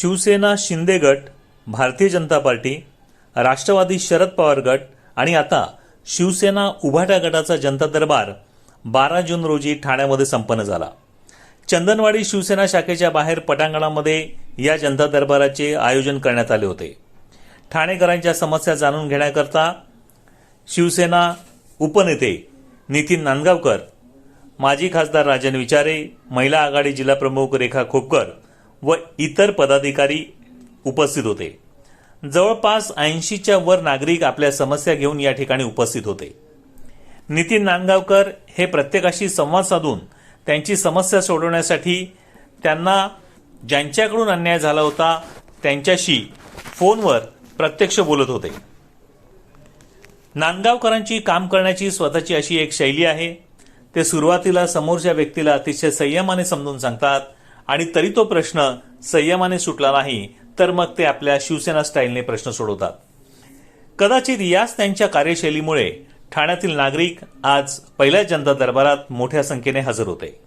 शिवसेना शिंदे गट भारतीय जनता पार्टी राष्ट्रवादी शरद पवार गट आणि आता शिवसेना उभाटा गटाचा जनता दरबार बारा जून रोजी ठाण्यामध्ये संपन्न झाला. चंदनवाडी शिवसेना शाखेच्या बाहेर पटांगणामध्ये या जनता दरबाराचे आयोजन करण्यात आले होते. ठाणेकरांच्या समस्या जाणून घेण्याकरता शिवसेना उपनेते नितीन नांदगावकर माजी खासदार राजन विचारे महिला आघाडी जिल्हाप्रमुख रेखा खोपकर व इतर पदाधिकारी उपस्थित होते. जवळपास ऐंशीच्या वर नागरिक आपल्या समस्या घेऊन या ठिकाणी उपस्थित होते. नितीन नांदगावकर हे प्रत्येकाशी संवाद साधून त्यांची समस्या सोडवण्यासाठी त्यांना ज्यांच्याकडून अन्याय झाला होता त्यांच्याशी फोनवर प्रत्यक्ष बोलत होते. नांदगावकरांची काम करण्याची स्वतःची अशी एक शैली आहे. ते सुरुवातीला समोरच्या व्यक्तीला अतिशय संयमाने समजून सांगतात. आणि तरी तो प्रश्न संयमाने सुटला नाही तर मग ते आपल्या शिवसेना स्टाईलने प्रश्न सोडवतात. कदाचित याच त्यांच्या कार्यशैलीमुळे ठाण्यातील नागरिक आज पहिल्या जनता दरबारात मोठ्या संख्येने हजर होते.